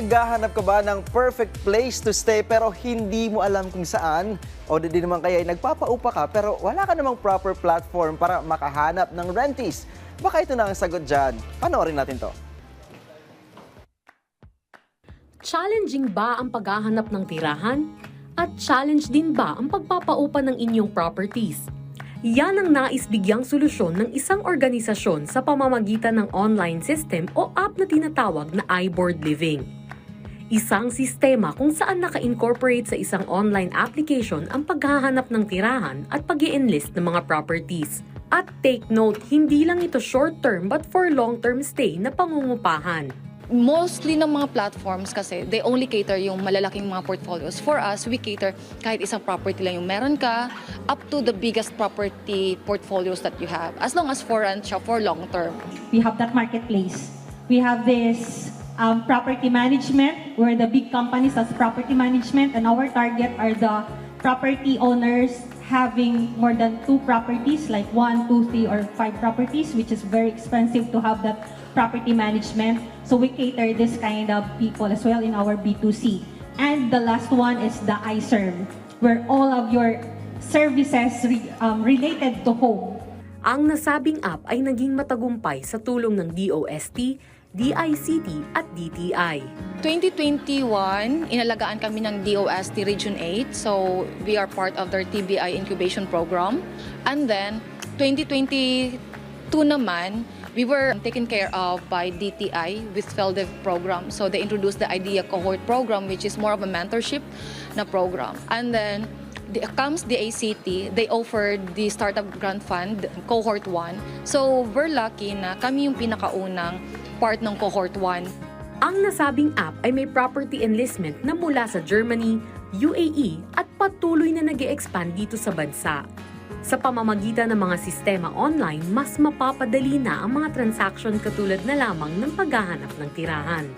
Naghahanap ka ba ng perfect place to stay pero hindi mo alam kung saan? O di naman kaya ay nagpapaupa ka pero wala ka namang proper platform para makahanap ng renties? Baka ito na ang sagot dyan. Panoorin natin to. Challenging ba ang paghahanap ng tirahan? At challenge din ba ang pagpapaupa ng inyong properties? Yan ang nais bigyang solusyon ng isang organisasyon sa pamamagitan ng online system o app na tinatawag na iBoard Living. Isang sistema kung saan naka-incorporate sa isang online application ang paghahanap ng tirahan at pag enlist ng mga properties. At take note, hindi lang ito short-term but for long-term stay na pangungupahan. mostly ng mga platforms kasi they only cater yung malalaking mga portfolios. For us, we cater kahit isang property lang yung meron ka up to the biggest property portfolios that you have. As long as for rent siya for long term. we have that marketplace. We have this um, property management, where the big companies does property management, and our target are the property owners having more than two properties, like one, two, three, or five properties, which is very expensive to have that property management. So we cater this kind of people as well in our B2C. And the last one is the iServe, where all of your services re- um, related to home Ang nasabing app ay naging matagumpay sa tulong ng DOST, DICT at DTI. 2021, inalagaan kami ng DOST Region 8. So, we are part of their TBI incubation program. And then, 2022 naman, we were taken care of by DTI with FELDEV program. So, they introduced the IDEA cohort program, which is more of a mentorship na program. And then, the, comes the ACT, they offered the Startup Grant Fund, Cohort 1. So, we're lucky na kami yung pinakaunang part ng Cohort 1. Ang nasabing app ay may property enlistment na mula sa Germany, UAE at patuloy na nag expand dito sa bansa. Sa pamamagitan ng mga sistema online, mas mapapadali na ang mga transaction katulad na lamang ng paghahanap ng tirahan.